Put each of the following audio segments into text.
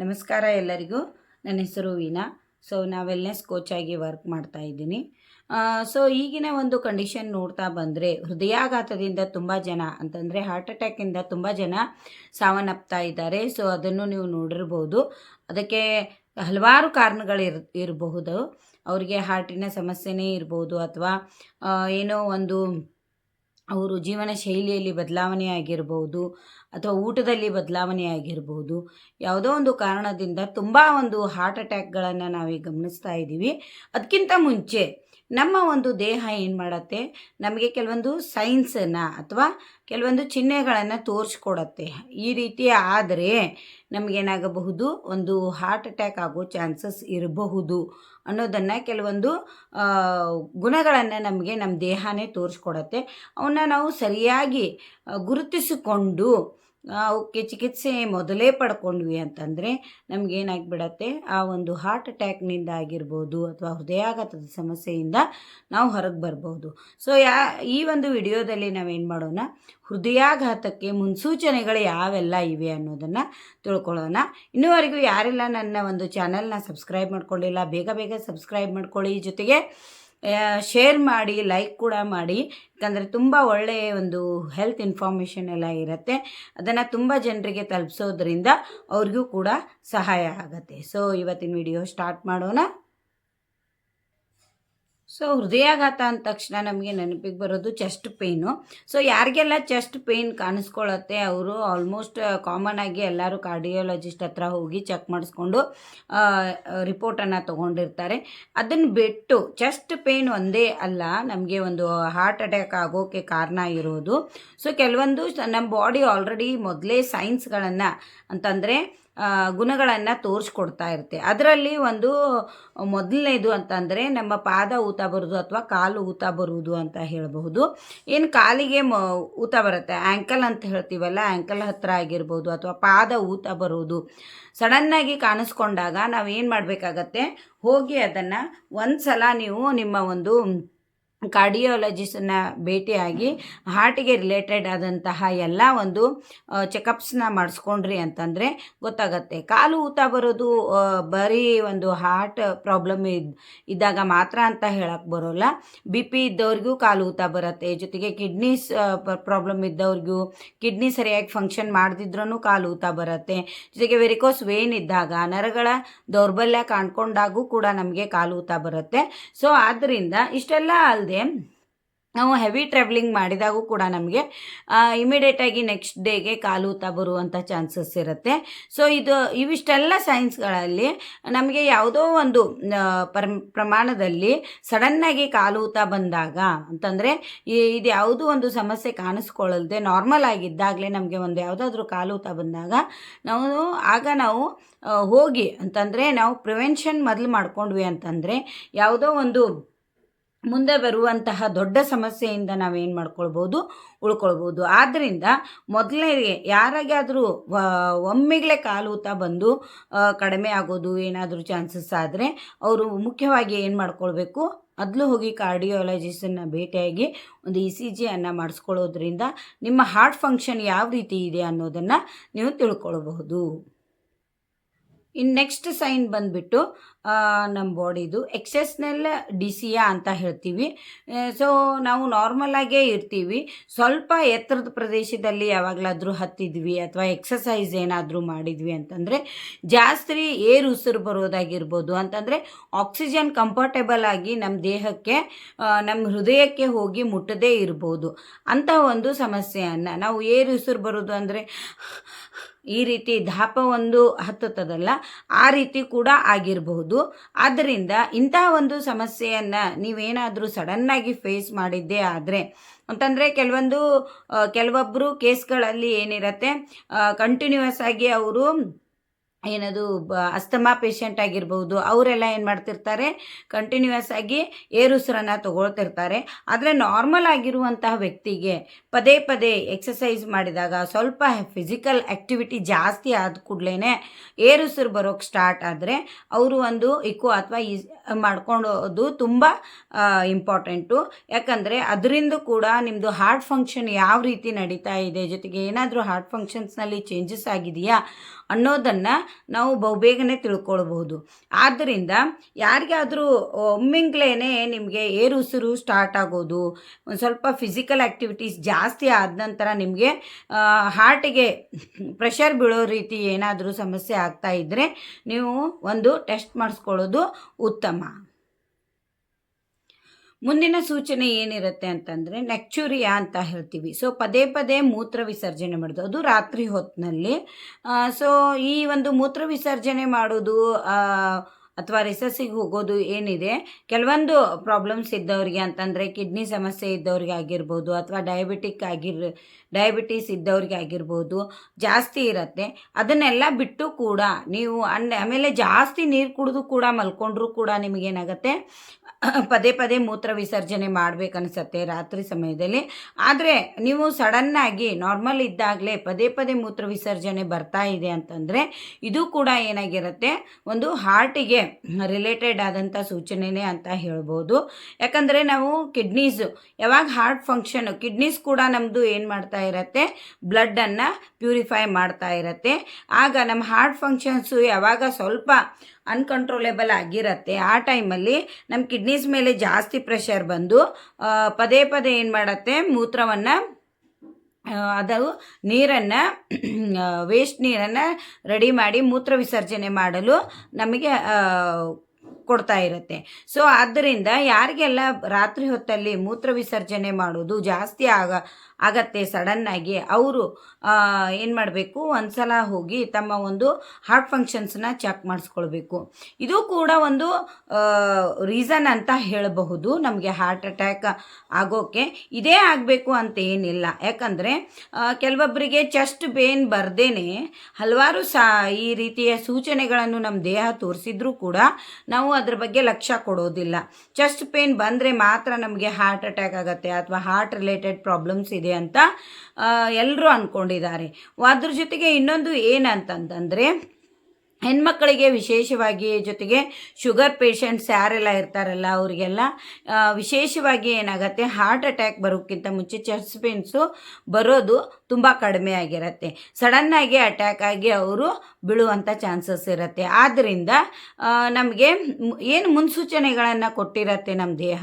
ನಮಸ್ಕಾರ ಎಲ್ಲರಿಗೂ. ನನ್ನ ಹೆಸರು ವೀಣಾ. ಸೊ ನಾ ವೆಲ್ನೆಸ್ ಕೋಚ್ ಆಗಿ ವರ್ಕ್ ಮಾಡ್ತಾ ಇದ್ದೀನಿ. ಸೊ ಈಗಿನ ಒಂದು ಕಂಡೀಷನ್ ನೋಡ್ತಾ ಬಂದರೆ ಹೃದಯಾಘಾತದಿಂದ ತುಂಬ ಜನ ಅಂತಂದರೆ ಹಾರ್ಟ್ ಅಟ್ಯಾಕಿಂದ ತುಂಬ ಜನ ಸಾವನ್ನಪ್ತಾ ಇದ್ದಾರೆ. ಸೊ ಅದನ್ನು ನೀವು ನೋಡಿರ್ಬೋದು. ಅದಕ್ಕೆ ಹಲವಾರು ಕಾರಣಗಳಿರ್ ಇರಬಹುದು. ಅವರಿಗೆ ಹಾರ್ಟಿನ ಸಮಸ್ಯೆನೇ ಇರ್ಬೋದು ಅಥವಾ ಏನೋ ಒಂದು ಅವರು ಜೀವನ ಶೈಲಿಯಲ್ಲಿ ಬದಲಾವಣೆ ಆಗಿರ್ಬೋದು. ಅಥವಾ ಊಟದಲ್ಲಿ ಬದಲಾವಣೆ ಆಗಿರ್ಬೋದು. ಯಾವುದೋ ಒಂದು ಕಾರಣದಿಂದ ತುಂಬ ಒಂದು ಹಾರ್ಟ್ ಅಟ್ಯಾಕ್ಗಳನ್ನು ನಾವೀಗ ಗಮನಿಸ್ತಾ ಇದ್ದೀವಿ. ಅದಕ್ಕಿಂತ ಮುಂಚೆ ನಮ್ಮ ಒಂದು ದೇಹ ಏನು ಮಾಡತ್ತೆ? ನಮಗೆ ಕೆಲವೊಂದು ಸೈನ್ಸನ್ನು ಅಥವಾ ಕೆಲವೊಂದು ಚಿಹ್ನೆಗಳನ್ನು ತೋರಿಸ್ಕೊಡತ್ತೆ. ಈ ರೀತಿ ಆದರೆ ನಮಗೇನಾಗಬಹುದು ಒಂದು ಹಾರ್ಟ್ ಅಟ್ಯಾಕ್ ಆಗೋ ಚಾನ್ಸಸ್ ಇರಬಹುದು ಅನ್ನೋದನ್ನು ಕೆಲವೊಂದು ಗುಣಗಳನ್ನು ನಮಗೆ ನಮ್ಮ ದೇಹನೇ ತೋರಿಸ್ಕೊಡತ್ತೆ. ಅವನ್ನ ನಾವು ಸರಿಯಾಗಿ ಗುರುತಿಸಿಕೊಂಡು ಅವಕ್ಕೆ ಚಿಕಿತ್ಸೆ ಮೊದಲೇ ಪಡ್ಕೊಂಡ್ವಿ ಅಂತಂದರೆ ನಮಗೇನಾಗ್ಬಿಡತ್ತೆ ಆ ಒಂದು ಹಾರ್ಟ್ ಅಟ್ಯಾಕ್ನಿಂದ ಆಗಿರ್ಬೋದು ಅಥವಾ ಹೃದಯಾಘಾತದ ಸಮಸ್ಯೆಯಿಂದ ನಾವು ಹೊರಗೆ ಬರ್ಬೋದು. ಸೊ ಯಾ ಈ ಒಂದು ವಿಡಿಯೋದಲ್ಲಿ ನಾವೇನು ಮಾಡೋಣ? ಹೃದಯಾಘಾತಕ್ಕೆ ಮುನ್ಸೂಚನೆಗಳು ಯಾವೆಲ್ಲ ಇವೆ ಅನ್ನೋದನ್ನು ತಿಳ್ಕೊಳ್ಳೋಣ. ಇನ್ನೂವರೆಗೂ ಯಾರೆಲ್ಲ ನನ್ನ ಒಂದು ಚಾನಲ್ನ ಸಬ್ಸ್ಕ್ರೈಬ್ ಮಾಡ್ಕೊಂಡಿಲ್ಲ, ಬೇಗ ಬೇಗ ಸಬ್ಸ್ಕ್ರೈಬ್ ಮಾಡ್ಕೊಳ್ಳಿ. ಜೊತೆಗೆ ಶೇರ್ ಮಾಡಿ ಲೈಕ್ ಕೂಡ ಮಾಡಿ. ಯಾಕಂದರೆ ತುಂಬ ಒಳ್ಳೆಯ ಒಂದು ಹೆಲ್ತ್ ಇನ್ಫಾರ್ಮೇಷನ್ ಎಲ್ಲ ಇರುತ್ತೆ. ಅದನ್ನು ತುಂಬ ಜನರಿಗೆ ತಲುಪಿಸೋದ್ರಿಂದ ಅವ್ರಿಗೂ ಕೂಡ ಸಹಾಯ ಆಗುತ್ತೆ. ಸೊ ಇವತ್ತಿನ ವಿಡಿಯೋ ಸ್ಟಾರ್ಟ್ ಮಾಡೋಣ. ಸೊ ಹೃದಯಾಘಾತ ಅಂದ ತಕ್ಷಣ ನಮಗೆ ನೆನಪಿಗೆ ಬರೋದು ಚೆಸ್ಟ್ ಪೇಯ್ನು ಸೊ ಯಾರಿಗೆಲ್ಲ ಚೆಸ್ಟ್ ಪೇಯ್ನ್ ಕಾಣಿಸ್ಕೊಳ್ಳುತ್ತೆ ಅವರು ಆಲ್ಮೋಸ್ಟ್ ಕಾಮನ್ ಆಗಿ ಎಲ್ಲರೂ ಕಾರ್ಡಿಯೋಲಜಿಸ್ಟ್ ಹತ್ರ ಹೋಗಿ ಚೆಕ್ ಮಾಡಿಸ್ಕೊಂಡು ರಿಪೋರ್ಟನ್ನು ತೊಗೊಂಡಿರ್ತಾರೆ. ಅದನ್ನು ಬಿಟ್ಟು ಚೆಸ್ಟ್ ಪೇಯ್ನ್ ಒಂದೇ ಅಲ್ಲ, ನಮಗೆ ಒಂದು ಹಾರ್ಟ್ ಅಟ್ಯಾಕ್ ಆಗೋಕ್ಕೆ ಕಾರಣ ಇರೋದು. ಸೊ ಕೆಲವೊಂದು ನಮ್ಮ ಬಾಡಿ ಆಲ್ರೆಡಿ ಮೊದಲೇ ಸೈನ್ಸ್ಗಳನ್ನು ಅಂತಂದರೆ ಗುಣಗಳನ್ನು ತೋರಿಸ್ಕೊಡ್ತಾ ಇರುತ್ತೆ. ಅದರಲ್ಲಿ ಒಂದು ಮೊದಲನೇದು ಅಂತಂದರೆ ನಮ್ಮ ಪಾದ ಊತ ಬರುವುದು ಅಥವಾ ಕಾಲು ಊತ ಬರುವುದು ಅಂತ ಹೇಳಬಹುದು. ಏನು ಕಾಲಿಗೆ ಮ, ಊತ ಬರುತ್ತೆ. ಆ್ಯಂಕಲ್ ಅಂತ ಹೇಳ್ತೀವಲ್ಲ ಆ್ಯಂಕಲ್ ಹತ್ತಿರ ಆಗಿರ್ಬೋದು ಅಥವಾ ಪಾದ ಊತ ಬರುವುದು. ಸಡನ್ನಾಗಿ ಕಾಣಿಸ್ಕೊಂಡಾಗ ನಾವೇನು ಮಾಡಬೇಕಾಗತ್ತೆ? ಹೋಗಿ ಅದನ್ನು ಒಂದು ಸಲ ನೀವು ನಿಮ್ಮ ಒಂದು ಕಾರ್ಡಿಯಾಲಜಿಸ್ಟನ್ನ ಭೇಟಿಯಾಗಿ ಹಾರ್ಟಿಗೆ ರಿಲೇಟೆಡ್ ಆದಂತಹ ಎಲ್ಲ ಒಂದು ಚೆಕಪ್ಸ್ನ ಮಾಡಿಸ್ಕೊಂಡ್ರಿ ಅಂತಂದರೆ ಗೊತ್ತಾಗತ್ತೆ. ಕಾಲು ಊತ ಬರೋದು ಬರೀ ಒಂದು ಹಾರ್ಟ್ ಪ್ರಾಬ್ಲಮ್ ಇದ್, ಇದ್ದಾಗ ಮಾತ್ರ ಅಂತ ಹೇಳಕ್ಕೆ ಬರೋಲ್ಲ. ಬಿ ಪಿ ಇದ್ದವ್ರಿಗೂ ಕಾಲು ಊತ ಬರುತ್ತೆ. ಜೊತೆಗೆ ಕಿಡ್ನೀಸ್ ಪ್ರಾಬ್ಲಮ್ ಇದ್ದವ್ರಿಗೂ ಕಿಡ್ನಿ ಸರಿಯಾಗಿ ಫಂಕ್ಷನ್ ಮಾಡದಿದ್ರೂ ಕಾಲು ಊತ ಬರುತ್ತೆ. ಜೊತೆಗೆ ವೆರಿಕೋಸ್ ವೇನ್ ಇದ್ದಾಗ ನರಗಳ ದೌರ್ಬಲ್ಯ ಕಾಣ್ಕೊಂಡಾಗೂ ಕೂಡ ನಮಗೆ ಕಾಲು ಊತ ಬರುತ್ತೆ. ಸೊ ಆದ್ದರಿಂದ ಇಷ್ಟೆಲ್ಲ ಅಲ್ಲದೆ ನಾವು ಹೆವಿ ಟ್ರಾವೆಲಿಂಗ್ ಮಾಡಿದಾಗೂ ಕೂಡ ನಮಗೆ ಇಮಿಡಿಯೇಟಾಗಿ ನೆಕ್ಸ್ಟ್ ಡೇಗೆ ಕಾಲು ಊತ ಬರುವಂಥ ಚಾನ್ಸಸ್ ಇರುತ್ತೆ. ಸೊ ಇದು, ಇವಿಷ್ಟೆಲ್ಲ ಸೈನ್ಸ್ಗಳಲ್ಲಿ ನಮಗೆ ಯಾವುದೋ ಒಂದು ಪರ್, ಪ್ರಮಾಣದಲ್ಲಿ ಸಡನ್ನಾಗಿ ಕಾಲು ಊತ ಬಂದಾಗ ಅಂತಂದರೆ ಇದು ಯಾವುದೋ ಒಂದು ಸಮಸ್ಯೆ ಕಾಣಿಸ್ಕೊಳ್ಳಲ್ದೆ ನಾರ್ಮಲ್ ಆಗಿದ್ದಾಗಲೇ ನಮಗೆ ಒಂದು ಯಾವುದಾದ್ರೂ ಕಾಲು ಊತ ಬಂದಾಗ ನಾವು, ಆಗ ನಾವು ಹೋಗಿ ಅಂತಂದರೆ ನಾವು ಪ್ರಿವೆನ್ಷನ್ ಮೊದಲು ಮಾಡ್ಕೊಂಡ್ವಿ ಅಂತಂದರೆ, ಯಾವುದೋ ಒಂದು ಮುಂದೆ ಬರುವಂತಹ ದೊಡ್ಡ ಸಮಸ್ಯೆಯಿಂದ ನಾವೇನು ಮಾಡ್ಕೊಳ್ಬೋದು ಉಳ್ಕೊಳ್ಬೋದು. ಆದ್ದರಿಂದ ಮೊದಲನೇಗೆ ಯಾರಿಗೆ ಆದರೂ ಕಾಲು ಕಾಲೂತ ಬಂದು ಕಡಿಮೆ ಆಗೋದು ಏನಾದರೂ ಚಾನ್ಸಸ್ ಆದರೆ ಅವರು ಮುಖ್ಯವಾಗಿ ಏನು ಮಾಡ್ಕೊಳ್ಬೇಕು? ಮೊದಲು ಹೋಗಿ ಕಾರ್ಡಿಯಾಲಜಿಸ್ಟನ್ನು ಭೇಟಿಯಾಗಿ ಒಂದು ಇ ಸಿ ಜಿಯನ್ನು ಮಾಡಿಸ್ಕೊಳ್ಳೋದ್ರಿಂದ ನಿಮ್ಮ ಹಾರ್ಟ್ ಫಂಕ್ಷನ್ ಯಾವ ರೀತಿ ಇದೆ ಅನ್ನೋದನ್ನು ನೀವು ತಿಳ್ಕೊಳ್ಬಹುದು. ಇನ್ನು ನೆಕ್ಸ್ಟ್ ಸೈನ್ ಬಂದುಬಿಟ್ಟು ನಮ್ಮ ಬಾಡಿದು ಎಕ್ಸೆಸ್ನೆಲ್ ಡಿಸಿಯಾ ಅಂತ ಹೇಳ್ತೀವಿ. ಸೊ ನಾವು ನಾರ್ಮಲಾಗೇ ಇರ್ತೀವಿ. ಸ್ವಲ್ಪ ಎತ್ತರದ ಪ್ರದೇಶದಲ್ಲಿ ಯಾವಾಗಲಾದರೂ ಹತ್ತಿದ್ವಿ ಅಥವಾ ಎಕ್ಸಸೈಸ್ ಏನಾದರೂ ಮಾಡಿದ್ವಿ ಅಂತಂದರೆ, ಜಾಸ್ತಿ ಏರ್ ಉಸಿರು ಬರೋದಾಗಿರ್ಬೋದು. ಅಂತಂದರೆ ಆಕ್ಸಿಜನ್ ಕಂಫರ್ಟೇಬಲ್ ಆಗಿ ನಮ್ಮ ದೇಹಕ್ಕೆ ನಮ್ಮ ಹೃದಯಕ್ಕೆ ಹೋಗಿ ಮುಟ್ಟದೇ ಇರ್ಬೋದು. ಅಂಥ ಒಂದು ಸಮಸ್ಯೆಯನ್ನು, ನಾವು ಏರ್ ಉಸಿರು ಬರೋದು ಅಂದರೆ ಈ ರೀತಿ ದಾಪ ಒಂದು ಹತ್ತುತ್ತದಲ್ಲ, ಆ ರೀತಿ ಕೂಡ ಆಗಿರಬಹುದು. ಆದ್ದರಿಂದ ಇಂತಹ ಒಂದು ಸಮಸ್ಯೆಯನ್ನು ನೀವೇನಾದರೂ ಸಡನ್ನಾಗಿ ಫೇಸ್ ಮಾಡಿದ್ದೇ ಆದರೆ, ಅಂತಂದರೆ ಕೆಲವೊಂದು ಕೆಲವೊಬ್ಬರು ಕೇಸ್ಗಳಲ್ಲಿ ಏನಿರತ್ತೆ ಕಂಟಿನ್ಯೂಸ್ ಆಗಿ ಅವರು ಏನದು, ಬ, ಅಸ್ತಮಾ ಪೇಷಂಟ್ ಆಗಿರ್ಬೋದು, ಅವರೆಲ್ಲ ಏನು ಮಾಡ್ತಿರ್ತಾರೆ ಕಂಟಿನ್ಯೂಯಸ್ ಆಗಿ ಏರುಸಿರನ್ನು ತಗೊಳ್ತಿರ್ತಾರೆ. ಆದರೆ ನಾರ್ಮಲ್ ಆಗಿರುವಂತಹ ವ್ಯಕ್ತಿಗೆ ಪದೇ ಪದೇ ಎಕ್ಸಸೈಸ್ ಮಾಡಿದಾಗ ಸ್ವಲ್ಪ ಫಿಸಿಕಲ್ ಆ್ಯಕ್ಟಿವಿಟಿ ಜಾಸ್ತಿ ಆದ ಕೂಡಲೇ ಏರುಸಿರು ಬರೋಕ್ಕೆ ಸ್ಟಾರ್ಟ್ ಆದರೆ ಅವರು ಒಂದು ಇಕೋ ಅಥವಾ ಈ ಮಾಡ್ಕೊಳ್ಳೋದು ತುಂಬ ಇಂಪಾರ್ಟೆಂಟು ಯಾಕಂದರೆ ಅದರಿಂದ ಕೂಡ ನಿಮ್ಮದು ಹಾರ್ಟ್ ಫಂಕ್ಷನ್ ಯಾವ ರೀತಿ ನಡೀತಾ ಇದೆ, ಜೊತೆಗೆ ಏನಾದರೂ ಹಾರ್ಟ್ ಫಂಕ್ಷನ್ಸ್ನಲ್ಲಿ ಚೇಂಜಸ್ ಆಗಿದೆಯಾ ಅನ್ನೋದನ್ನು ನಾವು ಬಹುಬೇಗನೆ ತಿಳ್ಕೊಳ್ಬಹುದು. ಆದ್ದರಿಂದ ಯಾರಿಗಾದರೂ ಒಮ್ಮಿಂಗ್ಲೇ ನಿಮಗೆ ಏರು ಉಸಿರು ಸ್ಟಾರ್ಟ್ ಆಗೋದು, ಒಂದು ಸ್ವಲ್ಪ ಫಿಸಿಕಲ್ ಆ್ಯಕ್ಟಿವಿಟೀಸ್ ಜಾಸ್ತಿ ಆದ ನಂತರ ನಿಮಗೆ ಹಾರ್ಟಿಗೆ ಪ್ರೆಷರ್ ಬೀಳೋ ರೀತಿ ಏನಾದರೂ ಸಮಸ್ಯೆ ಆಗ್ತಾ ಇದ್ದರೆ ನೀವು ಒಂದು ಟೆಸ್ಟ್ ಮಾಡಿಸ್ಕೊಳ್ಳೋದು ಉತ್ತಮ. ಮುಂದಿನ ಸೂಚನೆ ಏನಿರುತ್ತೆ ಅಂತಂದರೆ ನೆಕ್ಚುರಿಯಾ ಅಂತ ಹೇಳ್ತೀವಿ. ಸೊ ಪದೇ ಪದೇ ಮೂತ್ರ ವಿಸರ್ಜನೆ ಮಾಡೋದು. ಅದು ರಾತ್ರಿ ಹೊತ್ತಿನಲ್ಲಿ ಸೊ ಈ ಒಂದು ಮೂತ್ರ ವಿಸರ್ಜನೆ ಮಾಡೋದು ಅಥವಾ ರಿಸಸ್ಸಿಗೆ ಹೋಗೋದು ಏನಿದೆ, ಕೆಲವೊಂದು ಪ್ರಾಬ್ಲಮ್ಸ್ ಇದ್ದವರಿಗೆ ಅಂತಂದರೆ ಕಿಡ್ನಿ ಸಮಸ್ಯೆ ಇದ್ದವ್ರಿಗೆ ಆಗಿರ್ಬೋದು ಅಥವಾ ಡಯಾಬಿಟಿಕ್ ಆಗಿರ್ ಡಯಾಬಿಟೀಸ್ ಇದ್ದವ್ರಿಗೆ ಆಗಿರ್ಬೋದು, ಜಾಸ್ತಿ ಇರುತ್ತೆ. ಅದನ್ನೆಲ್ಲ ಬಿಟ್ಟು ಕೂಡ ನೀವು ಅಂಡ್ ಆಮೇಲೆ ಜಾಸ್ತಿ ನೀರು ಕುಡಿದು ಕೂಡ ಮಲ್ಕೊಂಡ್ರೂ ಕೂಡ ನಿಮಗೇನಾಗುತ್ತೆ ಪದೇ ಪದೇ ಮೂತ್ರ ವಿಸರ್ಜನೆ ಮಾಡಬೇಕನ್ಸತ್ತೆ ರಾತ್ರಿ ಸಮಯದಲ್ಲಿ. ಆದರೆ ನೀವು ಸಡನ್ನಾಗಿ ನಾರ್ಮಲ್ ಇದ್ದಾಗಲೇ ಪದೇ ಪದೇ ಮೂತ್ರ ವಿಸರ್ಜನೆ ಬರ್ತಾ ಇದೆ ಅಂತಂದರೆ ಇದು ಕೂಡ ಏನಾಗಿರುತ್ತೆ? ಒಂದು ಹಾರ್ಟಿಗೆ ರಿಲೇಟೆಡ್ ಆದಂಥ ಸೂಚನೆನೇ ಅಂತ ಹೇಳ್ಬೋದು. ಯಾಕಂದರೆ ನಾವು ಕಿಡ್ನೀಸು, ಯಾವಾಗ ಹಾರ್ಟ್ ಫಂಕ್ಷನ್, ಕಿಡ್ನೀಸ್ ಕೂಡ ನಮ್ಮದು ಏನು ಮಾಡ್ತಾ ಇರತ್ತೆ, ಬ್ಲಡ್ಡನ್ನು ಪ್ಯೂರಿಫೈ ಮಾಡ್ತಾ ಇರತ್ತೆ. ಆಗ ನಮ್ಮ ಹಾರ್ಟ್ ಫಂಕ್ಷನ್ಸು ಯಾವಾಗ ಸ್ವಲ್ಪ ಅನ್ಕಂಟ್ರೋಲೇಬಲ್ ಆಗಿರತ್ತೆ, ಆ ಟೈಮಲ್ಲಿ ನಮ್ಮ ಕಿಡ್ನೀಸ್ ಮೇಲೆ ಜಾಸ್ತಿ ಪ್ರೆಷರ್ ಬಂದು ಪದೇ ಪದೇ ಏನು ಮಾಡುತ್ತೆ, ಮೂತ್ರವನ್ನು ಅದು ನೀರನ್ನು ವೇಸ್ಟ್ ನೀರನ್ನು ರೆಡಿ ಮಾಡಿ ಮೂತ್ರ ವಿಸರ್ಜನೆ ಮಾಡಲು ನಮಗೆ ಕೊಡ್ತಾ ಇರುತ್ತೆ. ಸೊ ಆದ್ದರಿಂದ ಯಾರಿಗೆಲ್ಲ ರಾತ್ರಿ ಹೊತ್ತಲ್ಲಿ ಮೂತ್ರ ವಿಸರ್ಜನೆ ಮಾಡೋದು ಜಾಸ್ತಿ ಆಗ, ಆಗತ್ತೆ ಸಡನ್ನಾಗಿ ಅವರು ಏನು ಮಾಡಬೇಕು? ಒಂದ್ಸಲ ಹೋಗಿ ತಮ್ಮ ಒಂದು ಹಾರ್ಟ್ ಫಂಕ್ಷನ್ಸ್ನ ಚೆಕ್ ಮಾಡಿಸ್ಕೊಳ್ಬೇಕು. ಇದು ಕೂಡ ಒಂದು ರೀಸನ್ ಅಂತ ಹೇಳಬಹುದು ನಮಗೆ ಹಾರ್ಟ್ ಅಟ್ಯಾಕ್ ಆಗೋಕ್ಕೆ ಇದೇ ಆಗಬೇಕು ಅಂತ ಏನಿಲ್ಲ. ಯಾಕಂದರೆ ಕೆಲವೊಬ್ಬರಿಗೆ ಚೆಸ್ಟ್ ಪೇನ್ ಬರ್ದೇನೆ ಹಲವಾರು ಸಾ, ಈ ರೀತಿಯ ಸೂಚನೆಗಳನ್ನು ನಮ್ಮ ದೇಹ ತೋರಿಸಿದ್ರೂ ಕೂಡ ನಾವು ಅದ್ರ ಬಗ್ಗೆ ಲಕ್ಷ್ಯ ಕೊಡೋದಿಲ್ಲ. ಚೆಸ್ಟ್ ಪೇನ್ ಬಂದರೆ ಮಾತ್ರ ನಮಗೆ ಹಾರ್ಟ್ ಅಟ್ಯಾಕ್ ಆಗುತ್ತೆ ಅಥವಾ ಹಾರ್ಟ್ ರಿಲೇಟೆಡ್ ಪ್ರಾಬ್ಲಮ್ಸ್ ಇದೆ ಅಂತ ಎಲ್ಲರೂ ಅಂದ್ಕೊಂಡಿದ್ದಾರೆ ಅದ್ರ ಜೊತೆಗೆ ಇನ್ನೊಂದು ಏನಂತಂತಂದರೆ ಹೆಣ್ಮಕ್ಕಳಿಗೆ ವಿಶೇಷವಾಗಿ ಜೊತೆಗೆ ಶುಗರ್ ಪೇಷಂಟ್ಸ್ ಯಾರೆಲ್ಲ ಇರ್ತಾರಲ್ಲ ಅವರಿಗೆಲ್ಲ ವಿಶೇಷವಾಗಿ ಏನಾಗುತ್ತೆ, ಹಾರ್ಟ್ ಅಟ್ಯಾಕ್ ಬರೋಕ್ಕಿಂತ ಮುಂಚೆ ಚೆಸ್ಟ್ ಪೇನ್ಸು ಬರೋದು ತುಂಬ ಕಡಿಮೆ ಆಗಿರುತ್ತೆ. ಸಡನ್ನಾಗಿ ಅಟ್ಯಾಕ್ ಆಗಿ ಅವರು ಬೀಳುವಂಥ ಚಾನ್ಸಸ್ ಇರುತ್ತೆ. ಆದ್ದರಿಂದ ನಮಗೆ ಏನು ಮುನ್ಸೂಚನೆಗಳನ್ನು ಕೊಟ್ಟಿರತ್ತೆ ನಮ್ಮ ದೇಹ,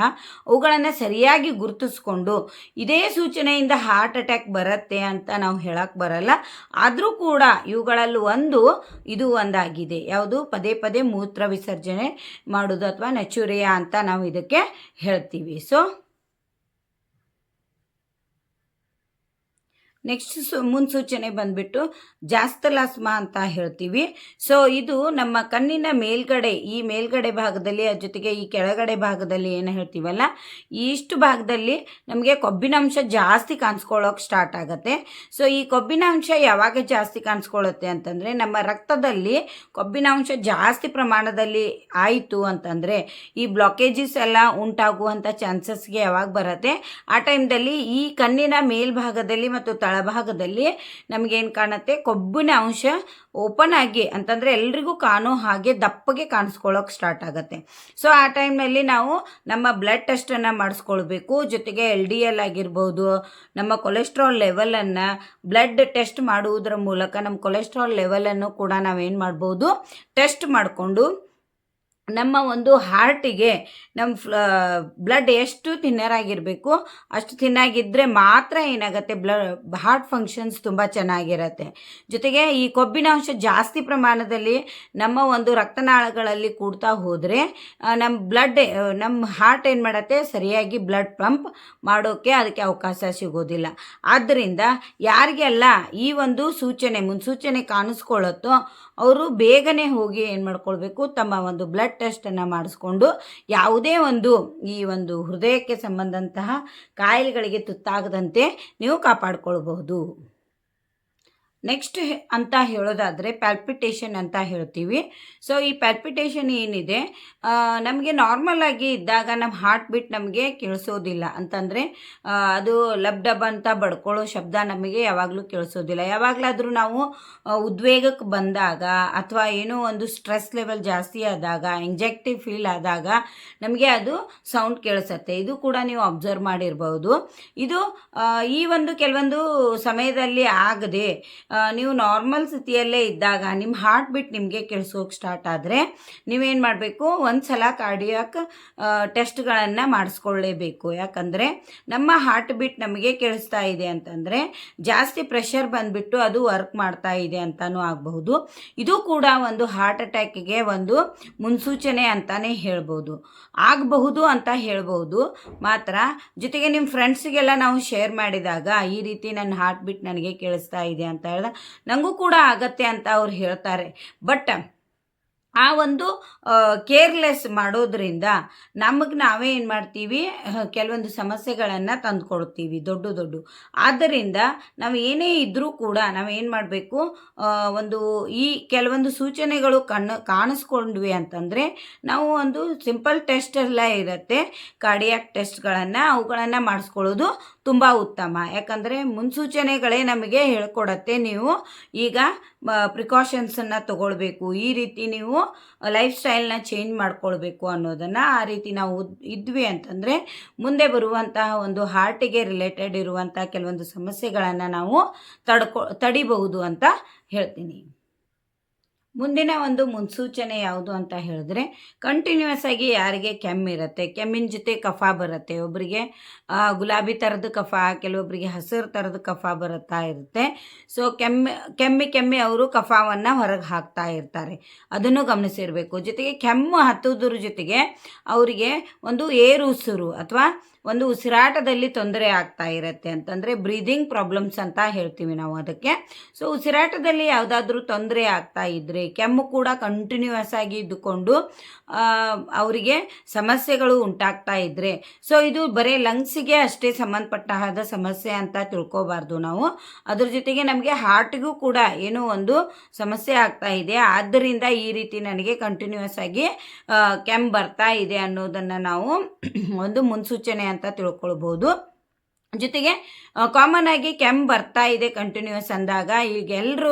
ಅವುಗಳನ್ನು ಸರಿಯಾಗಿ ಗುರುತಿಸ್ಕೊಂಡು ಇದೇ ಸೂಚನೆಯಿಂದ ಹಾರ್ಟ್ ಅಟ್ಯಾಕ್ ಬರುತ್ತೆ ಅಂತ ನಾವು ಹೇಳಕ್ಕೆ ಬರಲ್ಲ. ಆದರೂ ಕೂಡ ಇವುಗಳಲ್ಲಿ ಒಂದು, ಇದು ಒಂದಾಗಿದೆ ಯಾವುದು? ಪದೇ ಪದೇ ಮೂತ್ರ ವಿಸರ್ಜನೆ ಮಾಡೋದು ಅಥವಾ ನೆಚುರಿಯಾ ಅಂತ ನಾವು ಇದಕ್ಕೆ ಹೇಳ್ತೀವಿ. ಸೊ ನೆಕ್ಸ್ಟ್ ಸು, ಮುನ್ಸೂಚನೆ ಬಂದ್ಬಿಟ್ಟು ಜಾಸ್ತಲಾಸ್ಮ ಅಂತ ಹೇಳ್ತೀವಿ. ಸೊ ಇದು ನಮ್ಮ ಕಣ್ಣಿನ ಮೇಲ್ಗಡೆ, ಈ ಮೇಲ್ಗಡೆ ಭಾಗದಲ್ಲಿ ಅದ್ರ ಜೊತೆಗೆ ಈ ಕೆಳಗಡೆ ಭಾಗದಲ್ಲಿ ಏನು ಹೇಳ್ತೀವಲ್ಲ ಇಷ್ಟು ಭಾಗದಲ್ಲಿ ನಮಗೆ ಕೊಬ್ಬಿನಾಂಶ ಜಾಸ್ತಿ ಕಾಣಿಸ್ಕೊಳ್ಳೋಕೆ ಸ್ಟಾರ್ಟ್ ಆಗುತ್ತೆ. ಸೊ ಈ ಕೊಬ್ಬಿನಾಂಶ ಯಾವಾಗ ಜಾಸ್ತಿ ಕಾಣಿಸ್ಕೊಳ್ಳುತ್ತೆ ಅಂತಂದರೆ, ನಮ್ಮ ರಕ್ತದಲ್ಲಿ ಕೊಬ್ಬಿನಾಂಶ ಜಾಸ್ತಿ ಪ್ರಮಾಣದಲ್ಲಿ ಆಯಿತು ಅಂತಂದರೆ, ಈ ಬ್ಲಾಕೇಜಸ್ ಎಲ್ಲ ಉಂಟಾಗುವಂಥ ಚಾನ್ಸಸ್ಗೆ ಯಾವಾಗ ಬರುತ್ತೆ? ಆ ಟೈಮ್ದಲ್ಲಿ ಈ ಕಣ್ಣಿನ ಮೇಲ್ಭಾಗದಲ್ಲಿ ಮತ್ತು ತಳಭಾಗದಲ್ಲಿ ನಮಗೇನು ಕಾಣುತ್ತೆ? ಕೊಬ್ಬಿನ ಅಂಶ ಓಪನ್ ಆಗಿ ಅಂತಂದರೆ ಎಲ್ರಿಗೂ ಕಾಣೋ ಹಾಗೆ ದಪ್ಪಗೆ ಕಾಣಿಸ್ಕೊಳ್ಳೋಕೆ ಸ್ಟಾರ್ಟ್ ಆಗುತ್ತೆ. ಸೊ ಆ ಟೈಮ್ನಲ್ಲಿ ನಾವು ನಮ್ಮ ಬ್ಲಡ್ ಟೆಸ್ಟನ್ನು ಮಾಡಿಸ್ಕೊಳ್ಬೇಕು. ಜೊತೆಗೆ ಎಲ್ ಡಿ ಎಲ್ ಆಗಿರ್ಬೋದು, ನಮ್ಮ ಕೊಲೆಸ್ಟ್ರಾಲ್ ಲೆವೆಲನ್ನು ಬ್ಲಡ್ ಟೆಸ್ಟ್ ಮಾಡುವುದರ ಮೂಲಕ ನಮ್ಮ ಕೊಲೆಸ್ಟ್ರಾಲ್ ಲೆವೆಲನ್ನು ಕೂಡ ನಾವೇನು ಮಾಡ್ಬೋದು? ಟೆಸ್ಟ್ ಮಾಡಿಕೊಂಡು ನಮ್ಮ ಒಂದು ಹಾರ್ಟಿಗೆ ನಮ್ಮ ಬ್ಲಡ್ ಎಷ್ಟು ತಿನ್ನರಾಗಿರಬೇಕು ಅಷ್ಟು ತಿನ್ನಾಗಿದ್ದರೆ ಮಾತ್ರ ಏನಾಗುತ್ತೆ ಬ್ಲ ಹಾರ್ಟ್ ಫಂಕ್ಷನ್ಸ್ ತುಂಬ ಚೆನ್ನಾಗಿರುತ್ತೆ. ಜೊತೆಗೆ ಈ ಕೊಬ್ಬಿನಾಂಶ ಜಾಸ್ತಿ ಪ್ರಮಾಣದಲ್ಲಿ ನಮ್ಮ ಒಂದು ರಕ್ತನಾಳಗಳಲ್ಲಿ ಕೂಡ್ತಾ ಹೋದರೆ ನಮ್ಮ ಬ್ಲಡ್ ನಮ್ಮ ಹಾರ್ಟ್ ಏನು ಮಾಡುತ್ತೆ, ಸರಿಯಾಗಿ ಬ್ಲಡ್ ಪಂಪ್ ಮಾಡೋಕ್ಕೆ ಅದಕ್ಕೆ ಅವಕಾಶ ಸಿಗೋದಿಲ್ಲ. ಆದ್ದರಿಂದ ಯಾರಿಗೆಲ್ಲ ಈ ಒಂದು ಸೂಚನೆ, ಮುನ್ಸೂಚನೆ ಕಾಣಿಸ್ಕೊಳ್ಳುತ್ತೋ ಅವರು ಬೇಗನೆ ಹೋಗಿ ಏನು ಮಾಡ್ಕೊಳ್ಬೇಕು, ತಮ್ಮ ಒಂದು ಬ್ಲಡ್ ಟೆಸ್ಟನ್ನು ಮಾಡಿಸ್ಕೊಂಡು ಯಾವುದೇ ಒಂದು ಈ ಒಂದು ಹೃದಯಕ್ಕೆ ಸಂಬಂಧಂತಹ ಕಾಯಿಲೆಗಳಿಗೆ ತುತ್ತಾಗದಂತೆ ನೀವು ಕಾಪಾಡ್ಕೊಳ್ಬಹುದು. ನೆಕ್ಸ್ಟ್ ಅಂತ ಹೇಳೋದಾದರೆ ಪ್ಯಾಲ್ಪಿಟೇಷನ್ ಅಂತ ಹೇಳ್ತೀವಿ. ಸೊ ಈ ಪ್ಯಾಲ್ಪಿಟೇಷನ್ ಏನಿದೆ? ನಮಗೆ ನಾರ್ಮಲ್ ಆಗಿ ಇದ್ದಾಗ ನಮ್ಮ ಹಾರ್ಟ್ ಬೀಟ್ ನಮಗೆ ಕೇಳಿಸೋದಿಲ್ಲ. ಅಂತಂದರೆ ಅದು ಲಬ್ ಡಬ್ ಅಂತ ಬಡ್ಕೊಳ್ಳೋ ಶಬ್ದ ನಮಗೆ ಯಾವಾಗಲೂ ಕೇಳಿಸೋದಿಲ್ಲ. ಯಾವಾಗಲಾದರೂ ನಾವು ಉದ್ವೇಗಕ್ಕೆ ಬಂದಾಗ ಅಥವಾ ಏನೋ ಒಂದು ಸ್ಟ್ರೆಸ್ ಲೆವೆಲ್ ಜಾಸ್ತಿ ಆದಾಗ ಎಂಜೆಕ್ಟಿವ್ ಫೀಲ್ ಆದಾಗ ನಮಗೆ ಅದು ಸೌಂಡ್ ಕೇಳಿಸತ್ತೆ. ಇದು ಕೂಡ ನೀವು ಅಬ್ಸರ್ವ್ ಮಾಡಿರ್ಬೋದು. ಇದು ಈ ಒಂದು ಕೆಲವೊಂದು ಸಮಯದಲ್ಲಿ ಆಗದೆ ನೀವು ನಾರ್ಮಲ್ ಸ್ಥಿತಿಯಲ್ಲೇ ಇದ್ದಾಗ ನಿಮ್ಮ ಹಾರ್ಟ್ ಬಿಟ್ ನಿಮಗೆ ಕೇಳಿಸೋಕೆ ಸ್ಟಾರ್ಟ್ ಆದರೆ ನೀವೇನು ಮಾಡಬೇಕು? ಒಂದು ಸಲ ಕಾರ್ಡಿಯಾಕ್ ಟೆಸ್ಟ್ಗಳನ್ನು ಮಾಡಿಸ್ಕೊಳ್ಳೇಬೇಕು. ಯಾಕಂದರೆ ನಮ್ಮ ಹಾರ್ಟ್ ಬಿಟ್ ನಮಗೆ ಕೇಳಿಸ್ತಾ ಇದೆ ಅಂತಂದರೆ ಜಾಸ್ತಿ ಪ್ರೆಷರ್ ಬಂದುಬಿಟ್ಟು ಅದು ವರ್ಕ್ ಮಾಡ್ತಾ ಇದೆ ಅಂತಲೂ ಆಗಬಹುದು. ಇದು ಕೂಡ ಒಂದು ಹಾರ್ಟ್ ಅಟ್ಯಾಕಿಗೆ ಒಂದು ಮುನ್ಸೂಚನೆ ಅಂತಲೇ ಹೇಳ್ಬೋದು. ಆಗಬಹುದು ಅಂತ ಹೇಳ್ಬೋದು. ಮಾತ್ರ ಜೊತೆಗೆ ನಿಮ್ಮ ಫ್ರೆಂಡ್ಸಿಗೆಲ್ಲ ನಾವು ಶೇರ್ ಮಾಡಿದಾಗ ಈ ರೀತಿ ನನ್ನ ಹಾರ್ಟ್ ಬಿಟ್ ನನಗೆ ಕೇಳಿಸ್ತಾ ಇದೆ ಅಂತ ಹೇಳಿದಾಗ ನನಗೂ ಕೂಡ ಆಗತ್ತೆ ಅಂತ ಅವ್ರು ಹೇಳ್ತಾರೆ. ಬಟ್ ಆ ಒಂದು ಕೇರ್ಲೆಸ್ ಮಾಡೋದ್ರಿಂದ ನಮಗೆ ನಾವೇ ಏನು ಮಾಡ್ತೀವಿ ಕೆಲವೊಂದು ಸಮಸ್ಯೆಗಳನ್ನು ತಂದುಕೊಡ್ತೀವಿ, ದೊಡ್ಡ ದೊಡ್ಡ. ಆದ್ದರಿಂದ ನಾವು ಏನೇ ಇದ್ದರೂ ಕೂಡ ನಾವು ಏನು ಮಾಡಬೇಕು ಒಂದು ಈ ಕೆಲವೊಂದು ಸೂಚನೆಗಳು ಕಣ್ಣು, ಕಾಣಿಸ್ಕೊಂಡ್ವಿ ಅಂತಂದರೆ ನಾವು ಒಂದು ಸಿಂಪಲ್ ಟೆಸ್ಟ್ ಎಲ್ಲ ಇರುತ್ತೆ. ಕಾರ್ಡಿಯಾಕ್ ಟೆಸ್ಟ್ಗಳನ್ನು ಅವುಗಳನ್ನು ಮಾಡಿಸ್ಕೊಳ್ಳೋದು ತುಂಬ ಉತ್ತಮ. ಯಾಕಂದರೆ ಮುನ್ಸೂಚನೆಗಳೇ ನಮಗೆ ಹೇಳ್ಕೊಡತ್ತೆ ನೀವು ಈಗ ಪ್ರಿಕಾಷನ್ಸನ್ನು ತಗೊಳ್ಬೇಕು. ಈ ರೀತಿ ನೀವು ಲೈಫ್ ಸ್ಟೈಲ್ನ ಚೇಂಜ್ ಮಾಡ್ಕೊಳ್ಬೇಕು ಅನ್ನೋದನ್ನು ಆ ರೀತಿ ನಾವು ಇದ್ವಿ ಅಂತಂದರೆ ಮುಂದೆ ಬರುವಂತಹ ಒಂದು ಹಾರ್ಟಿಗೆ ರಿಲೇಟೆಡ್ ಇರುವಂಥ ಕೆಲವೊಂದು ಸಮಸ್ಯೆಗಳನ್ನು ನಾವು ತಡ್ಕೊ, ತಡಿಬಹುದು ಅಂತ ಹೇಳ್ತೀನಿ. ಮುಂದಿನ ಒಂದು ಮುನ್ಸೂಚನೆ ಯಾವುದು ಅಂತ ಹೇಳಿದ್ರೆ ಕಂಟಿನ್ಯೂಸ್ ಆಗಿ ಯಾರಿಗೆ ಕೆಮ್ಮಿರುತ್ತೆ ಕೆಮ್ಮಿನ ಜೊತೆ ಕಫ ಬರುತ್ತೆ ಒಬ್ಬರಿಗೆ ಗುಲಾಬಿ ಥರದ ಕಫ ಕೆಲವೊಬ್ಬರಿಗೆ ಹಸಿರು ಥರದ ಕಫ ಬರುತ್ತಾ ಇರುತ್ತೆ. ಸೊ ಕೆಮ್ಮಿ ಕೆಮ್ಮಿ ಕೆಮ್ಮಿ ಅವರು ಕಫವನ್ನು ಹೊರಗೆ ಹಾಕ್ತಾ ಇರ್ತಾರೆ. ಅದನ್ನು ಗಮನಿಸಿರಬೇಕು. ಜೊತೆಗೆ ಕೆಮ್ಮು ಹತ್ತೋದ್ರ ಜೊತೆಗೆ ಅವರಿಗೆ ಒಂದು ಏರು ಉಸಿರು ಅಥವಾ ಒಂದು ಉಸಿರಾಟದಲ್ಲಿ ತೊಂದರೆ ಆಗ್ತಾ ಇರುತ್ತೆ ಅಂತಂದರೆ ಬ್ರೀದಿಂಗ್ ಪ್ರಾಬ್ಲಮ್ಸ್ ಅಂತ ಹೇಳ್ತೀವಿ ನಾವು ಅದಕ್ಕೆ. ಸೊ ಉಸಿರಾಟದಲ್ಲಿ ಯಾವುದಾದ್ರೂ ತೊಂದರೆ ಆಗ್ತಾ ಇದ್ದರೆ ಕೆಮ್ಮು ಕೂಡ ಕಂಟಿನ್ಯೂಸ್ ಆಗಿ ಇದ್ದುಕೊಂಡು ಅವರಿಗೆ ಸಮಸ್ಯೆಗಳು ಉಂಟಾಗ್ತಾ ಇದ್ದರೆ ಸೊ ಇದು ಬರೀ ಲಂಗ್ಸಿಗೆ ಅಷ್ಟೇ ಸಂಬಂಧಪಟ್ಟ ಸಮಸ್ಯೆ ಅಂತ ತಿಳ್ಕೋಬಾರ್ದು ನಾವು. ಅದ್ರ ಜೊತೆಗೆ ನಮಗೆ ಹಾರ್ಟ್ಗೂ ಕೂಡ ಏನೋ ಒಂದು ಸಮಸ್ಯೆ ಆಗ್ತಾ ಇದೆ. ಆದ್ದರಿಂದ ಈ ರೀತಿ ನನಗೆ ಕಂಟಿನ್ಯೂಸ್ ಆಗಿ ಕೆಮ್ಮು ಬರ್ತಾ ಇದೆ ಅನ್ನೋದನ್ನು ನಾವು ಒಂದು ಮುನ್ಸೂಚನೆ ಅಂತ ತಿಳ್ಕೊಳ್ಬೋದು ಜೊತೆಗೆ ಕಾಮನ್ ಆಗಿ ಕೆಮ್ಮು ಬರ್ತಾ ಇದೆ ಕಂಟಿನ್ಯೂಸ್ ಅಂದಾಗ ಈಗ ಎಲ್ಲರೂ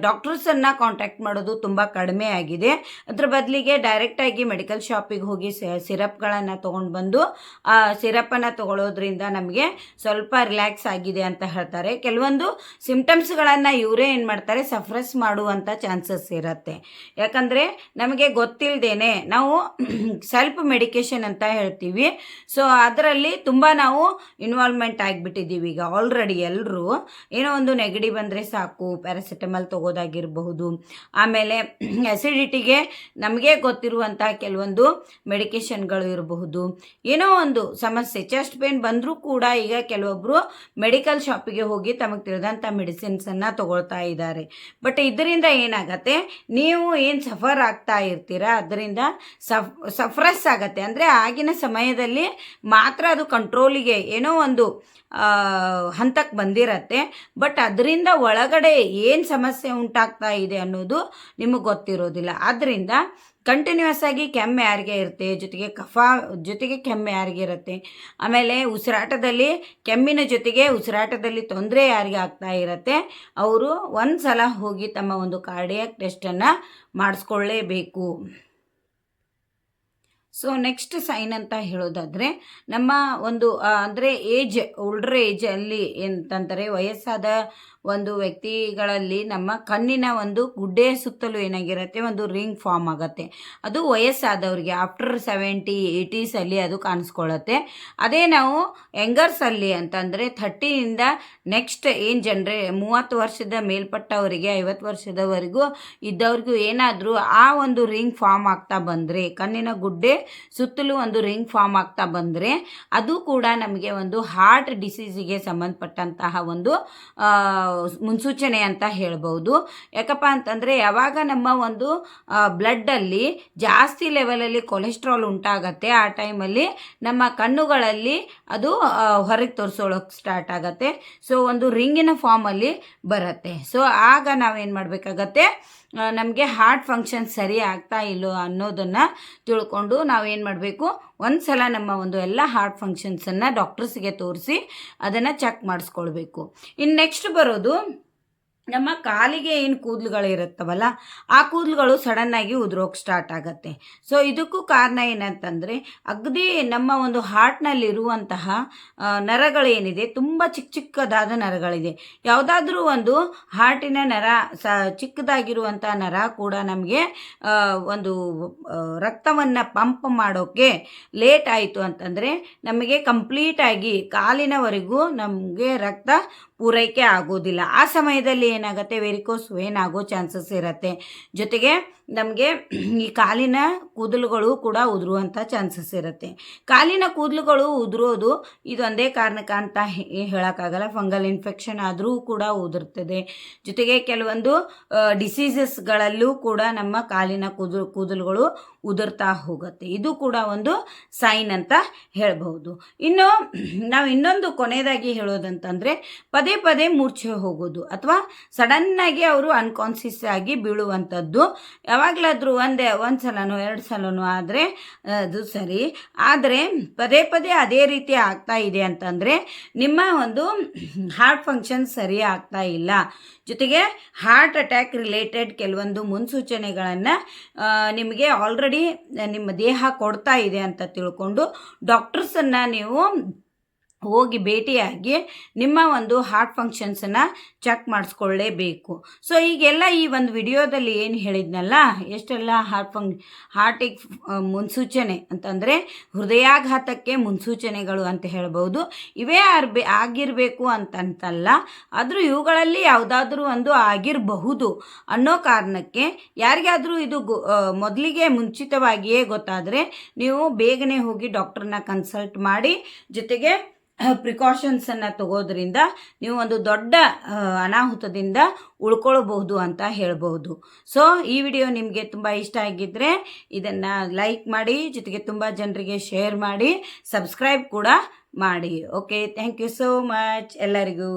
ಡಾಕ್ಟರ್ಸನ್ನು ಕಾಂಟ್ಯಾಕ್ಟ್ ಮಾಡೋದು ತುಂಬ ಕಡಿಮೆ ಆಗಿದೆ. ಅದ್ರ ಬದಲಿಗೆ ಡೈರೆಕ್ಟಾಗಿ ಮೆಡಿಕಲ್ ಶಾಪಿಗೆ ಹೋಗಿ ಸಿರಪ್ಗಳನ್ನು ತೊಗೊಂಡು ಬಂದು, ಆ, ಸಿರಪ್ಪನ್ನು ತಗೊಳ್ಳೋದ್ರಿಂದ ನಮಗೆ ಸ್ವಲ್ಪ ರಿಲ್ಯಾಕ್ಸ್ ಆಗಿದೆ ಅಂತ ಹೇಳ್ತಾರೆ. ಕೆಲವೊಂದು ಸಿಂಪ್ಟಮ್ಸ್ಗಳನ್ನು ಇವರೇ ಏನು ಮಾಡ್ತಾರೆ ಸಫ್ರೆಸ್ ಮಾಡುವಂಥ ಚಾನ್ಸಸ್ ಇರುತ್ತೆ. ಯಾಕಂದರೆ ನಮಗೆ ಗೊತ್ತಿಲ್ಲದೇನೆ ನಾವು ಸೆಲ್ಫ್ ಮೆಡಿಕೇಶನ್ ಅಂತ ಹೇಳ್ತೀವಿ. ಸೊ ಅದರಲ್ಲಿ ತುಂಬ ನಾವು ಇನ್ವಾಲ್ವ್ಮೆಂಟ್ ಆಗಿಬಿಟ್ಟಿದ್ದೀವಿ ಈಗ ಆಲ್ರೆಡಿ ಎಲ್ಲರೂ ಏನೋ ಒಂದು ನೆಗಡಿ ಬಂದರೆ ಸಾಕು ಪ್ಯಾರಾಸಿಟಮಲ್ ತೊಗೋದಾಗಿರಬಹುದು. ಆಮೇಲೆ ಅಸಿಡಿಟಿಗೆ ನಮಗೆ ಗೊತ್ತಿರುವಂಥ ಕೆಲವೊಂದು ಮೆಡಿಕೇಶನ್ಗಳು ಇರಬಹುದು. ಏನೋ ಒಂದು ಸಮಸ್ಯೆ ಚೆಸ್ಟ್ ಪೇನ್ ಬಂದರೂ ಕೂಡ ಈಗ ಕೆಲವೊಬ್ಬರು ಮೆಡಿಕಲ್ ಶಾಪಿಗೆ ಹೋಗಿ ತಮಗೆ ತಿಳಿದಂಥ ಮೆಡಿಸಿನ್ಸನ್ನು ತಗೊಳ್ತಾ ಇದ್ದಾರೆ. ಬಟ್ ಇದರಿಂದ ಏನಾಗತ್ತೆ? ನೀವು ಏನು ಸಫರ್ ಆಗ್ತಾ ಇರ್ತೀರಾ? ಅದರಿಂದ ಸಫ್ ಸಫ್ರೆಸ್ ಆಗತ್ತೆ. ಅಂದರೆ ಆಗಿನ ಸಮಯದಲ್ಲಿ ಮಾತ್ರ ಅದು ಕಂಟ್ರೋಲಿಗೆ ಏನೋ ಒಂದು ಹಂತಕ್ಕೆ ಬಂದಿರತ್ತೆ. ಬಟ್ ಅದರಿಂದ ಒಳಗಡೆ ಏನು ಸಮಸ್ಯೆ ಉಂಟಾಗ್ತಾ ಇದೆ ಅನ್ನೋದು ನಿಮಗೆ ಗೊತ್ತಿರೋದಿಲ್ಲ. ಆದ್ದರಿಂದ ಕಂಟಿನ್ಯೂಸ್ ಆಗಿ ಕೆಮ್ಮೆ ಯಾರಿಗೆ ಇರುತ್ತೆ? ಜೊತೆಗೆ ಕಫ, ಜೊತೆಗೆ ಕೆಮ್ಮೆ ಯಾರಿಗೆ ಇರುತ್ತೆ? ಆಮೇಲೆ ಉಸಿರಾಟದಲ್ಲಿ, ಕೆಮ್ಮಿನ ಜೊತೆಗೆ ಉಸಿರಾಟದಲ್ಲಿ ತೊಂದರೆ ಯಾರಿಗೆ ಆಗ್ತಾ ಇರತ್ತೆ? ಅವರು ಒಂದು ಸಲ ಹೋಗಿ ತಮ್ಮ ಒಂದು ಕಾರ್ಡಿಯಾಕ್ ಟೆಸ್ಟನ್ನು ಮಾಡಿಸ್ಕೊಳ್ಳೇಬೇಕು. ಸೊ ನೆಕ್ಸ್ಟ್ ಸೈನ್ ಅಂತ ಹೇಳೋದಾದರೆ ನಮ್ಮ ಒಂದು ಅಂದರೆ ಏಜ್ ಓಲ್ಡ್ರ್ ಏಜಲ್ಲಿ ಅಂತಂತಾರೆ ವಯಸ್ಸಾದ ಒಂದು ವ್ಯಕ್ತಿಗಳಲ್ಲಿ ನಮ್ಮ ಕಣ್ಣಿನ ಒಂದು ಗುಡ್ಡೆ ಸುತ್ತಲೂ ಏನಾಗಿರುತ್ತೆ, ಒಂದು ರಿಂಗ್ ಫಾರ್ಮ್ ಆಗುತ್ತೆ. ಅದು ವಯಸ್ಸಾದವರಿಗೆ, ಆಫ್ಟರ್ ಸೆವೆಂಟಿ ಏಯ್ಟೀಸಲ್ಲಿ ಅದು ಕಾಣಿಸ್ಕೊಳ್ಳುತ್ತೆ. ಅದೇ ನಾವು ಯಂಗರ್ಸಲ್ಲಿ ಅಂತಂದರೆ ಥರ್ಟಿಯಿಂದ ನೆಕ್ಸ್ಟ್ ಏನು ಜನರೇ, ಮೂವತ್ತು ವರ್ಷದ ಮೇಲ್ಪಟ್ಟವರಿಗೆ, ಐವತ್ತು ವರ್ಷದವರೆಗೂ ಇದ್ದವ್ರಿಗೂ ಏನಾದರೂ ಆ ಒಂದು ರಿಂಗ್ ಫಾರ್ಮ್ ಆಗ್ತಾ ಬಂದರೆ, ಕಣ್ಣಿನ ಗುಡ್ಡೆ ಸುತ್ತಲೂ ಒಂದು ರಿಂಗ್ ಫಾರ್ಮ್ ಆಗ್ತಾ ಬಂದರೆ, ಅದು ಕೂಡ ನಮಗೆ ಒಂದು ಹಾರ್ಟ್ ಡಿಸೀಸಿಗೆ ಸಂಬಂಧಪಟ್ಟಂತಹ ಒಂದು ಮುನ್ಸೂಚನೆ ಅಂತ ಹೇಳ್ಬೋದು. ಯಾಕಪ್ಪ ಅಂತಂದರೆ ಯಾವಾಗ ನಮ್ಮ ಒಂದು ಬ್ಲಡ್ಡಲ್ಲಿ ಜಾಸ್ತಿ ಲೆವೆಲಲ್ಲಿ ಕೊಲೆಸ್ಟ್ರಾಲ್ ಉಂಟಾಗತ್ತೆ, ಆ ಟೈಮಲ್ಲಿ ನಮ್ಮ ಕಣ್ಣುಗಳಲ್ಲಿ ಅದು ಹೊರಗೆ ತೋರಿಸೋಳಕ್ಕೆ ಸ್ಟಾರ್ಟ್ ಆಗತ್ತೆ. ಸೊ ಒಂದು ರಿಂಗಿನ ಫಾರ್ಮಲ್ಲಿ ಬರುತ್ತೆ. ಸೊ ಆಗ ನಾವೇನು ಮಾಡಬೇಕಾಗತ್ತೆ? ನಮಗೆ ಹಾರ್ಟ್ ಫಂಕ್ಷನ್ ಸರಿ ಆಗ್ತಾ ಇಲ್ಲೋ ಅನ್ನೋದನ್ನು ತಿಳ್ಕೊಂಡು ನಾವೇನು ಮಾಡಬೇಕು? ಒಂದು ಸಲ ನಮ್ಮ ಒಂದು ಎಲ್ಲ ಹಾರ್ಟ್ ಫಂಕ್ಷನ್ಸನ್ನು ಡಾಕ್ಟರ್ಸಿಗೆ ತೋರಿಸಿ ಅದನ್ನು ಚೆಕ್ ಮಾಡಿಸ್ಕೊಳ್ಬೇಕು. ಇನ್ನು ನೆಕ್ಸ್ಟ್ ಬರೋದು ನಮ್ಮ ಕಾಲಿಗೆ ಏನು ಕೂದಲುಗಳು ಇರುತ್ತವಲ್ಲ, ಆ ಕೂದಲುಗಳು ಸಡನ್ನಾಗಿ ಉದುರೋಕೆ ಸ್ಟಾರ್ಟ್ ಆಗುತ್ತೆ. ಸೊ ಇದಕ್ಕೂ ಕಾರಣ ಏನಂತಂದರೆ, ಅಗದಿ ನಮ್ಮ ಒಂದು ಹಾರ್ಟ್ನಲ್ಲಿರುವಂತಹ ನರಗಳೇನಿದೆ ತುಂಬ ಚಿಕ್ಕ ಚಿಕ್ಕದಾದ ನರಗಳಿದೆ. ಯಾವುದಾದ್ರೂ ಒಂದು ಹಾರ್ಟಿನ ನರ, ಸ ಚಿಕ್ಕದಾಗಿರುವಂಥ ನರ ಕೂಡ ನಮಗೆ ಒಂದು ರಕ್ತವನ್ನು ಪಂಪ್ ಮಾಡೋಕ್ಕೆ ಲೇಟ್ ಆಯಿತು ಅಂತಂದರೆ, ನಮಗೆ ಕಂಪ್ಲೀಟಾಗಿ ಕಾಲಿನವರೆಗೂ ನಮಗೆ ರಕ್ತ ಪೂರೈಕೆ ಆಗೋದಿಲ್ಲ. ಆ ಸಮಯದಲ್ಲಿ ಏನಾಗುತ್ತೆ? ವೆರಿಕೋಸ್ ವೇನ್ ಆಗೋ ಚಾನ್ಸಸ್ ಇರುತ್ತೆ. ಜೊತೆಗೆ ನಮಗೆ ಈ ಕಾಲಿನ ಕೂದಲುಗಳು ಕೂಡ ಉದುರುವಂಥ ಚಾನ್ಸಸ್ ಇರುತ್ತೆ. ಕಾಲಿನ ಕೂದಲುಗಳು ಉದುರೋದು ಇದೊಂದೇ ಕಾರಣಕ್ಕೆ ಅಂತ ಹೇಳೋಕ್ಕಾಗಲ್ಲ. ಫಂಗಲ್ ಇನ್ಫೆಕ್ಷನ್ ಆದರೂ ಕೂಡ ಉದುರ್ತದೆ. ಜೊತೆಗೆ ಕೆಲವೊಂದು ಡಿಸೀಸಸ್ಗಳಲ್ಲೂ ಕೂಡ ನಮ್ಮ ಕಾಲಿನ ಕೂದಲು ಕೂದಲುಗಳು ಉದುರ್ತಾ ಹೋಗುತ್ತೆ. ಇದು ಕೂಡ ಒಂದು ಸೈನ್ ಅಂತ ಹೇಳ್ಬಹುದು. ಇನ್ನು ನಾವು ಇನ್ನೊಂದು ಕೊನೆಯದಾಗಿ ಹೇಳೋದಂತಂದರೆ, ಪದೇ ಪದೇ ಮೂರ್ಛೆ ಹೋಗೋದು. ಅಥವಾ ಸಡನ್ನಾಗಿ ಅವರು ಅನ್ಕಾನ್ಸಿಯಸ್ ಆಗಿ ಬೀಳುವಂಥದ್ದು ಯಾವಾಗಲಾದರೂ ಒಂದೇ, ಒಂದು ಸಲನೋ, ಎರಡು ಸಲನೋ ಆದರೆ, ಅದು ಸರಿ. ಆದರೆ ಪದೇ ಪದೇ ಅದೇ ರೀತಿ ಆಗ್ತಾ ಇದೆ ಅಂತಂದರೆ ನಿಮ್ಮ ಒಂದು ಹಾರ್ಟ್ ಫಂಕ್ಷನ್ ಸರಿ ಆಗ್ತಾ ಇಲ್ಲ. ಜೊತೆಗೆ ಹಾರ್ಟ್ ಅಟ್ಯಾಕ್ ರಿಲೇಟೆಡ್ ಕೆಲವೊಂದು ಮುನ್ಸೂಚನೆಗಳನ್ನು ನಿಮಗೆ ಆಲ್ರೆಡಿ ನಿಮ್ಮ ದೇಹ ಕೊಡ್ತಾ ಇದೆ ಅಂತ ತಿಳ್ಕೊಂಡು ಡಾಕ್ಟರ್ಸನ್ನು ನೀವು ಹೋಗಿ ಭೇಟಿಯಾಗಿ ನಿಮ್ಮ ಒಂದು ಹಾರ್ಟ್ ಫಂಕ್ಷನ್ಸನ್ನು ಚೆಕ್ ಮಾಡಿಸ್ಕೊಳ್ಳೇಬೇಕು. ಸೊ ಈಗೆಲ್ಲ ಈ ಒಂದು ವಿಡಿಯೋದಲ್ಲಿ ಏನು ಹೇಳಿದ್ನಲ್ಲ, ಎಷ್ಟೆಲ್ಲ ಹಾರ್ಟ್ ಫಂಕ್ ಹಾರ್ಟಿಗೆ ಮುನ್ಸೂಚನೆ ಅಂತಂದರೆ ಹೃದಯಾಘಾತಕ್ಕೆ ಮುನ್ಸೂಚನೆಗಳು ಅಂತ ಹೇಳ್ಬೋದು. ಇವೇ ಆರ್ಬೆ, ಆಗಿರಬೇಕು ಅಂತಂತಲ್ಲ, ಆದರೂ ಇವುಗಳಲ್ಲಿ ಯಾವುದಾದ್ರೂ ಒಂದು ಆಗಿರಬಹುದು ಅನ್ನೋ ಕಾರಣಕ್ಕೆ ಯಾರಿಗಾದರೂ ಇದು ಮೊದಲಿಗೆ ಮುಂಚಿತವಾಗಿಯೇ ಗೊತ್ತಾದರೆ ನೀವು ಬೇಗನೆ ಹೋಗಿ ಡಾಕ್ಟ್ರನ್ನ ಕನ್ಸಲ್ಟ್ ಮಾಡಿ, ಜೊತೆಗೆ ಪ್ರಿಕಾಷನ್ಸನ್ನು ತಗೋದ್ರಿಂದ ನೀವು ಒಂದು ದೊಡ್ಡ ಅನಾಹುತದಿಂದ ಉಳ್ಕೊಳ್ಬಹುದು ಅಂತ ಹೇಳ್ಬೋದು ಸೊ ಈ ವಿಡಿಯೋ ನಿಮಗೆ ತುಂಬ ಇಷ್ಟ ಆಗಿದ್ದರೆ ಇದನ್ನು ಲೈಕ್ ಮಾಡಿ, ಜೊತೆಗೆ ತುಂಬ ಜನರಿಗೆ ಶೇರ್ ಮಾಡಿ ಸಬ್ಸ್ಕ್ರೈಬ್ ಕೂಡ ಮಾಡಿ. Okay thank you so much ಎಲ್ಲರಿಗೂ.